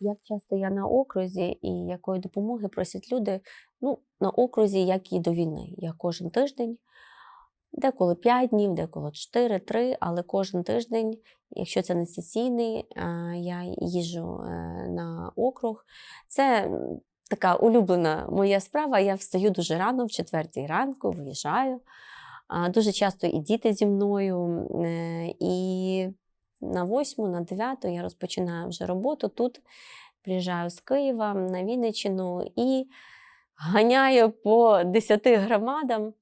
Як часто я на окрузі і якої допомоги просять люди? Ну, на окрузі, як і до війни. Я кожен тиждень, деколи 5 днів, деколи 4, 3, але кожен тиждень, якщо це не сесійний, я їжджу е, на округ. Це така улюблена моя справа. Я встаю дуже рано, в четвертій ранку, виїжджаю. Дуже часто і діти зі мною. е, І на восьму, на дев'яту я розпочинаю вже роботу тут. Приїжджаю з Києва на Вінниччину і ганяю по 10 громадам.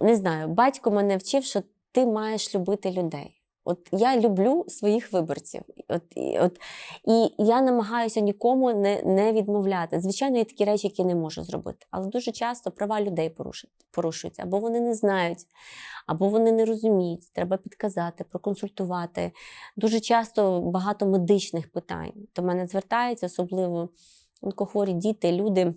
Не знаю, батько мене вчив, що ти маєш любити людей. От я люблю своїх виборців. От, і, от, і я намагаюся нікому не, не відмовляти. Звичайно, є такі речі, які не можу зробити. Але дуже часто права людей порушуються, або вони не знають, або вони не розуміють. Треба підказати, проконсультувати. Дуже часто багато медичних питань до мене звертаються, особливо онкохворі діти, люди.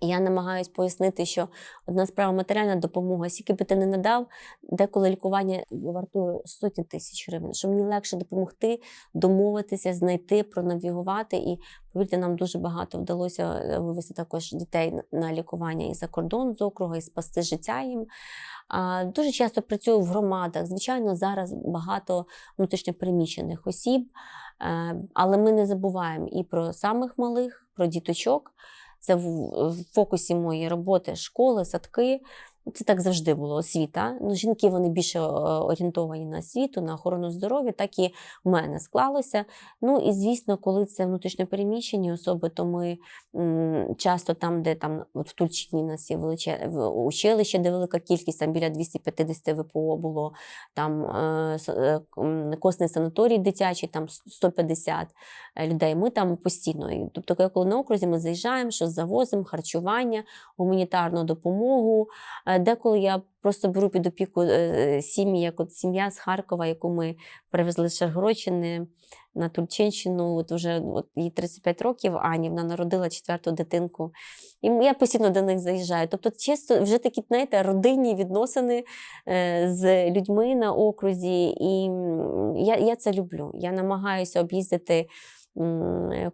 Я намагаюся пояснити, що одна справа матеріальна допомога, скільки би ти не надав, деколи лікування вартує сотні тисяч гривень, що мені легше допомогти, домовитися, знайти, пронавігувати. І повірте, нам дуже багато вдалося е, вивезти також дітей на- лікування і за кордон з округу, і спасти життя їм. Дуже часто працюю в громадах. Звичайно, зараз багато внутрішньопереміщених осіб, е, але ми не забуваємо і про самих малих, про діточок. Це в, фокусі моєї роботи школи, садки. Це так завжди було освіта. Ну, жінки вони більше е, орієнтовані на освіту, на охорону здоров'я, так і в мене склалося. Ну і звісно, коли це внутрішньопереміщені особи, то ми м, часто там, де там от в Тульчині у нас є величе училище, де велика кількість, там біля 250 ВПО було, там е, е, косний санаторій дитячий, там 150 людей. Ми там постійно. Тобто, коли на окрузі ми заїжджаємо, щось завозимо, харчування, гуманітарну допомогу. Е, Деколи я просто беру під опіку е, сім'ї, як от сім'я з Харкова, яку ми привезли з Шаргородщини на Тульчинщину. От вже от їй 35 років, Ані, вона народила четверту дитинку. І я постійно до них заїжджаю. Тобто, чисто вже такі, знаєте, родинні відносини е, з людьми на окрузі. І я, я це люблю. Я намагаюся об'їздити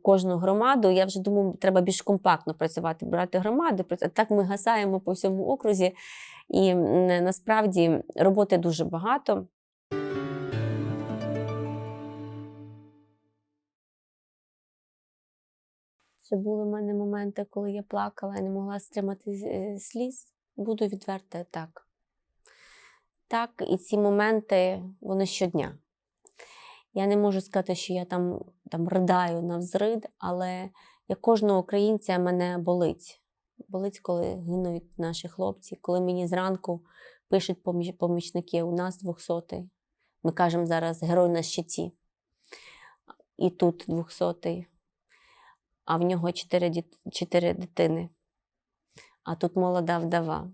кожну громаду. Я вже думаю, треба більш компактно працювати, брати громади. Так ми гасаємо по всьому окрузі. І насправді роботи дуже багато. Ще були в мене моменти, коли я плакала і не могла стримати е, сліз. Буду відверта так. Так, і ці моменти вони щодня. Я не можу сказати, що я там, там ридаю на взрид, але як кожного українця мене болить. Болить, коли гинуть наші хлопці, коли мені зранку пишуть поміч- помічники, у нас 200 Ми кажемо зараз герой на щиті. І тут 200 а в нього 4, діт... 4 дитини. А тут молода вдова.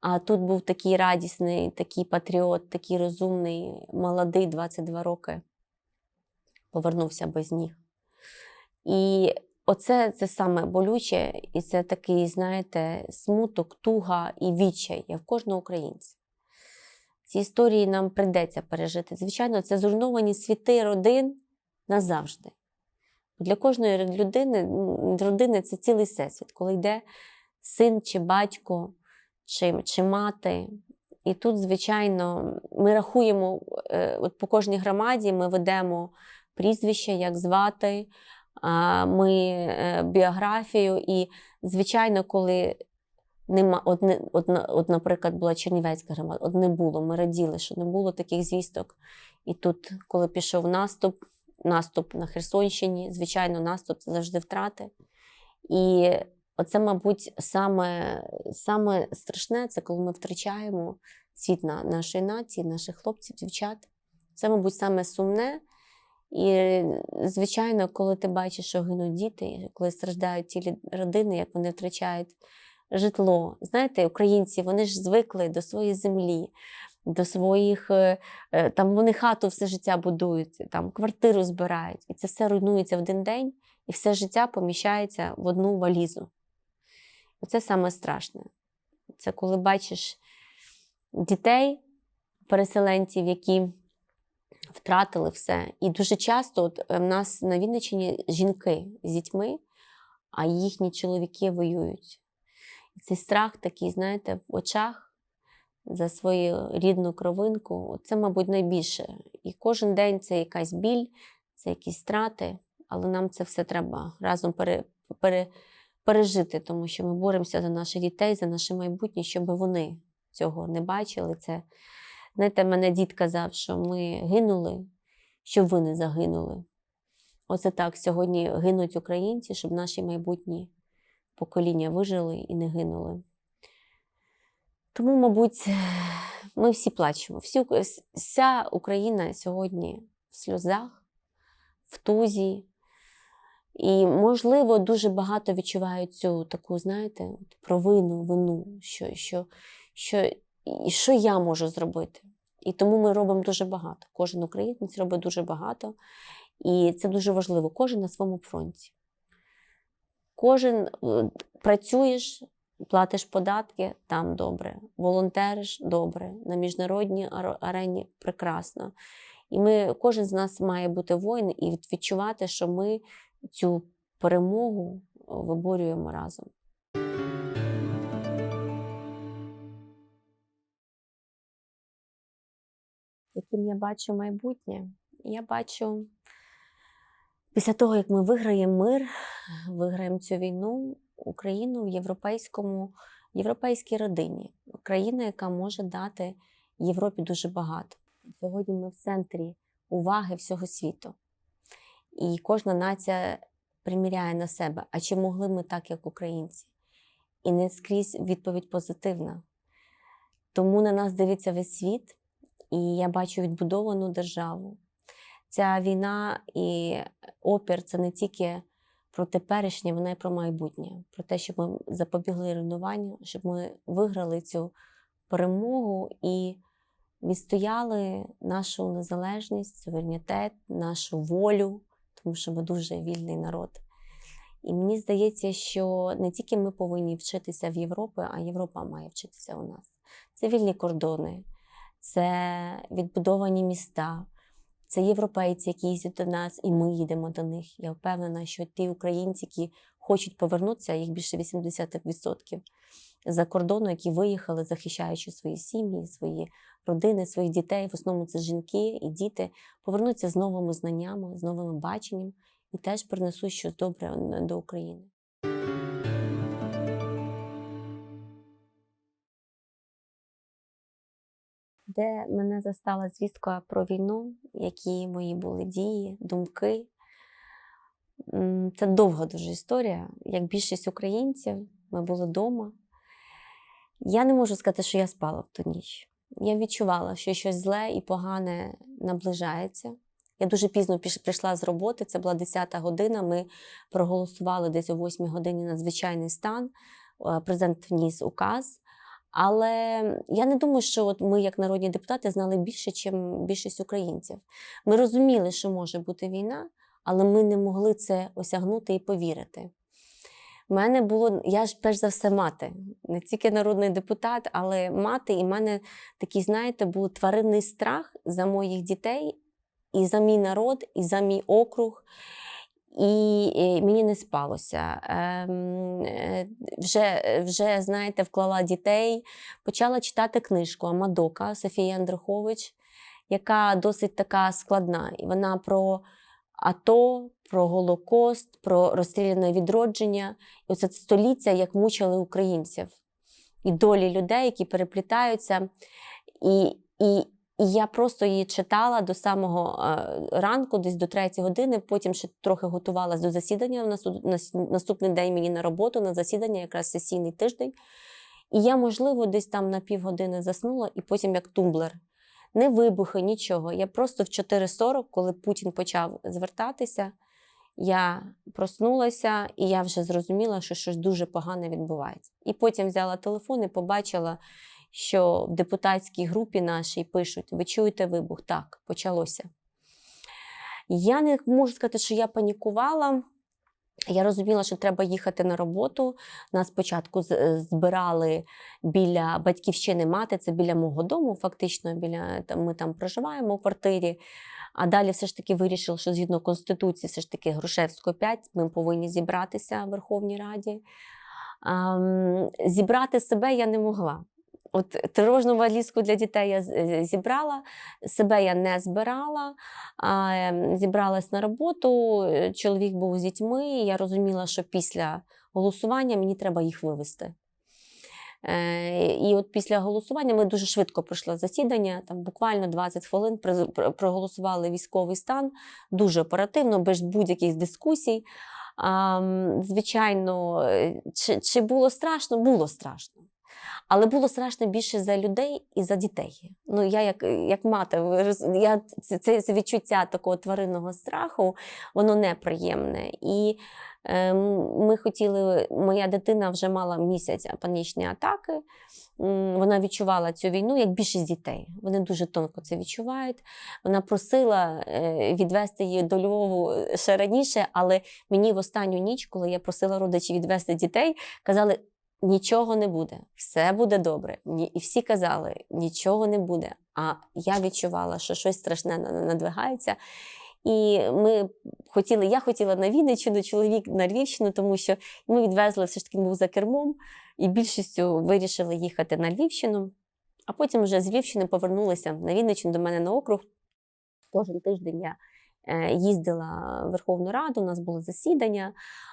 А тут був такий радісний, такий патріот, такий розумний, молодий, 22 роки. Повернувся без ніг. І оце це саме болюче, і це такий, знаєте, смуток, туга і відчай в кожного українця. Ці історії нам прийдеться пережити. Звичайно, це зруйновані світи родин назавжди. Для кожної людини, родини це цілий всесвіт, коли йде син чи батько, чи, чи мати. І тут, звичайно, ми рахуємо е, от по кожній громаді, ми ведемо прізвище, як звати, ми е, біографію. І, звичайно, коли нема, от, от, от, наприклад, була Чернівецька громада, от не було, ми раділи, що не було таких звісток. І тут, коли пішов наступ, наступ на Херсонщині, звичайно, наступ це завжди втрати. І оце, мабуть, саме, саме страшне це коли ми втрачаємо світ на нашої нації, наших хлопців, дівчат. Це, мабуть, саме сумне. І, звичайно, коли ти бачиш, що гинуть діти, коли страждають цілі родини, як вони втрачають житло. Знаєте, українці вони ж звикли до своєї землі, до своїх е, е, там вони хату все життя будують, там квартиру збирають, і це все руйнується в один день, і все життя поміщається в одну валізу. Оце саме страшне. Це коли бачиш дітей, переселенців, які втратили все. І дуже часто от, е, в нас на Вінниччині жінки з дітьми, а їхні чоловіки воюють. І цей страх такий, знаєте, в очах за свою рідну кровинку, це, мабуть, найбільше. І кожен день це якась біль, це якісь страти, але нам це все треба разом пере, пере, пережити, тому що ми боремося за наших дітей, за наше майбутнє, щоб вони цього не бачили. Це, знаєте, мене дід казав, що ми гинули, щоб ви не загинули. Оце так сьогодні гинуть українці, щоб наші майбутні покоління вижили і не гинули. Тому, мабуть, ми всі плачемо. Всі, вся Україна сьогодні в сльозах, в тузі. І, можливо, дуже багато відчувають цю таку, знаєте, от провину, вину, що, що, що, що я можу зробити. І тому ми робимо дуже багато. Кожен українець робить дуже багато. І це дуже важливо. Кожен на своєму фронті. Кожен е, працюєш, платиш податки, там добре. Волонтериш добре. На міжнародній арені прекрасно. І ми, кожен з нас має бути воїн і відчувати, що ми цю перемогу е, виборюємо разом. Яким я бачу майбутнє? Я бачу після того, як ми виграємо мир, виграємо цю війну, Україну в європейському, європейській родині. Країна, яка може дати Європі дуже багато. Сьогодні ми в центрі уваги всього світу. І кожна нація приміряє на себе, а чи могли ми так, як українці? І не скрізь відповідь позитивна. Тому на нас дивиться весь світ, і я бачу відбудовану державу. Ця війна і опір це не тільки про теперішнє, вона й про майбутнє, про те, щоб ми запобігли руйнуванню, щоб ми виграли цю перемогу і відстояли нашу незалежність, суверенітет, нашу волю, тому що ми дуже вільний народ. І мені здається, що не тільки ми повинні вчитися в Європі, а Європа має вчитися у нас. Це вільні кордони, це відбудовані міста, це європейці, які їздять до нас, і ми їдемо до них. Я впевнена, що ті українці, які хочуть повернутися, їх більше 80% за кордону, які виїхали, захищаючи свої сім'ї, свої родини, своїх дітей. В основному це жінки і діти, повернуться з новими знаннями, з новими баченням і теж принесуть щось добре до України. Де мене застала звістка про війну, які мої були дії, думки. Це довга дуже історія. Як більшість українців, ми були вдома. Я не можу сказати, що я спала в ту ніч. Я відчувала, що щось зле і погане наближається. Я дуже пізно прийшла з роботи, це була 10 година. Ми проголосували десь о 8 годині надзвичайний стан. Е, Президент вніс указ. Але я не думаю, що от ми, як народні депутати, знали більше, ніж більшість українців. Ми розуміли, що може бути війна, але ми не могли це осягнути і повірити. У мене було, я ж перш за все мати, не тільки народний депутат, але мати, і в мене такий, знаєте, був тваринний страх за моїх дітей, і за мій народ, і за мій округ. І мені не спалося. Ем, е, Вже, вже, знаєте, вклала дітей, почала читати книжку Амадока Софії Андрухович, яка досить така складна. І вона про АТО, про Голокост, про розстріляне відродження. І оце століття, як мучили українців, і долі людей, які переплітаються. І, і, і я просто її читала до самого е, ранку, десь до третьої години. Потім ще трохи готувалась до засідання. На наступний день мені на роботу, на засідання, якраз сесійний тиждень. І я, можливо, десь там на півгодини заснула, і потім як тумблер. Не вибухи, нічого. Я просто в 4.40, коли Путін почав звертатися, я проснулася і я вже зрозуміла, що щось дуже погане відбувається. І потім взяла телефон і побачила, що в депутатській групі нашій пишуть: ви чуєте вибух? Так, почалося. Я не можу сказати, що я панікувала. Я розуміла, що треба їхати на роботу. Нас спочатку е, збирали біля батьківщини мати, це біля мого дому, фактично, біля ми там проживаємо у квартирі. А далі все ж таки вирішили, що згідно Конституції, все ж таки Грушевського 5, ми повинні зібратися в Верховній Раді. Зібрати себе я не могла. От тривожну валізку для дітей я е, зібрала, себе я не збирала, а ем, зібралась на роботу. е, Чоловік був з дітьми, і я розуміла, що після голосування мені треба їх вивезти. Е, І от після голосування ми дуже швидко пройшли засідання, там буквально 20 хвилин проголосували військовий стан, дуже оперативно, без будь-яких дискусій. Звичайно, чи, чи було страшно? Було страшно. Але було страшно більше за людей і за дітей. Ну, я як, як мати, я, це, це, відчуття такого тваринного страху, воно неприємне. І е, ми хотіли, моя дитина вже мала місяць панічні атаки. Вона відчувала цю війну як більшість дітей. Вони дуже тонко це відчувають. Вона просила е, відвести її до Львову ще раніше, але мені в останню ніч, коли я просила родичів відвести дітей, казали. Нічого не буде, все буде добре. І всі казали, нічого не буде. А я відчувала, що щось страшне надвигається. І ми хотіли, я хотіла на Вінниччину, чоловік на Львівщину, тому що ми відвезли все ж таки був за кермом, і більшістю вирішили їхати на Львівщину. А потім вже з Львівщини повернулися на Вінниччину до мене на округ. Кожен тиждень я їздила в Верховну Раду, у нас було засідання,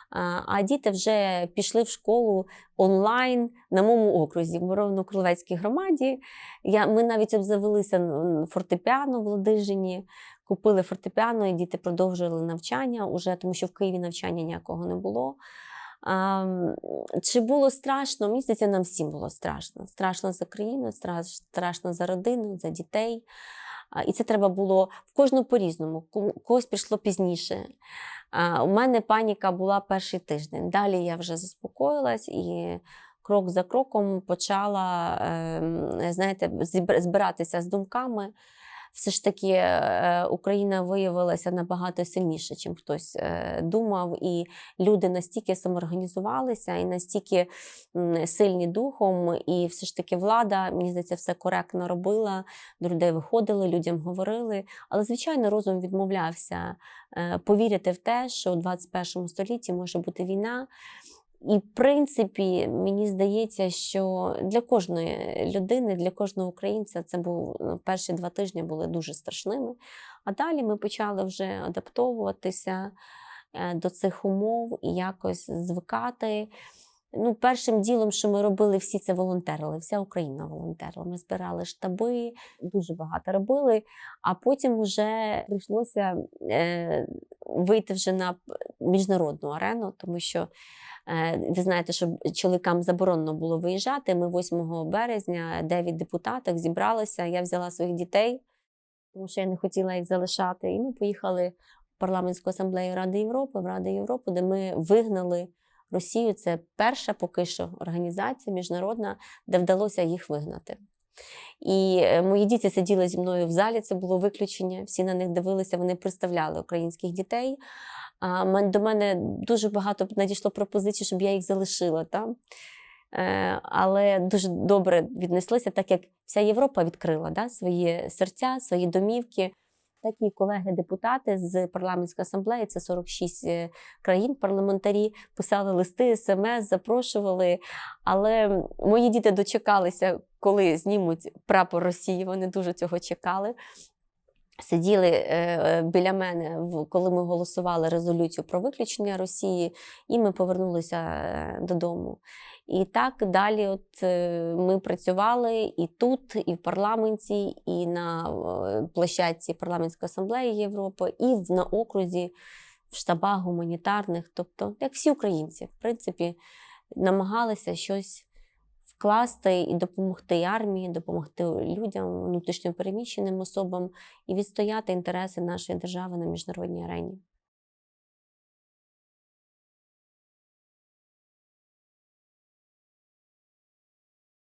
а, а діти вже пішли в школу онлайн на моєму окрузі, в Мировно-Кролевецькій громаді. Я, ми навіть обзавелися фортепіано в Ладижині, купили фортепіано, і діти продовжували навчання, уже, тому що в Києві навчання ніякого не було. А, чи було страшно? Мені здається, нам всім було страшно. Страшно за країну, страшно за родину, за дітей. І це треба було в кожного по-різному. Когось прийшло пізніше. У мене паніка була перший тиждень. Далі я вже заспокоїлась і крок за кроком почала ем, знаєте, збиратися з думками. Все ж таки е, Україна виявилася набагато сильніше, чим хтось е, думав, і люди настільки самоорганізувалися і настільки сильні духом, і все ж таки влада, мені здається, все коректно робила. До людей виходили, людям говорили. Але, звичайно, розум відмовлявся е, повірити в те, що у 21 столітті може бути війна. І, в принципі, мені здається, що для кожної людини, для кожного українця це був ну, перші два тижні були дуже страшними. А далі ми почали вже адаптовуватися е, до цих умов і якось звикати. Ну, першим ділом, що ми робили, всі це волонтерили, вся Україна волонтерила. Ми збирали штаби, дуже багато робили. А потім вже прийшлося е, вийти вже на міжнародну арену, тому що ви знаєте, що чоловікам заборонено було виїжджати. Ми 8 березня 9 депутаток зібралися. Я взяла своїх дітей, тому що я не хотіла їх залишати. І ми поїхали в парламентську асамблею Ради Європи, в Раду Європи, де ми вигнали Росію. Це перша поки що організація міжнародна, де вдалося їх вигнати. І е, мої діти сиділи зі мною в залі, це було виключення. Всі на них дивилися, вони представляли українських дітей. А до мене дуже багато надійшло пропозицій, щоб я їх залишила там. Е, Але дуже добре віднеслися, так як вся Європа відкрила да, свої серця, свої домівки. Так і колеги-депутати з парламентської асамблеї, це 46 е, країн, парламентарі, писали листи, смс, запрошували. Але мої діти дочекалися, коли знімуть прапор Росії. Вони дуже цього чекали. Сиділи е, е, біля мене, коли ми голосували резолюцію про виключення Росії, і ми повернулися е, додому. І так далі, от ми працювали і тут, і в парламенті, і на площадці парламентської асамблеї Європи, і на окрузі, в штабах гуманітарних, тобто, як всі українці, в принципі, намагалися щось вкласти і допомогти армії, допомогти людям, внутрішньо переміщеним особам і відстояти інтереси нашої держави на міжнародній арені.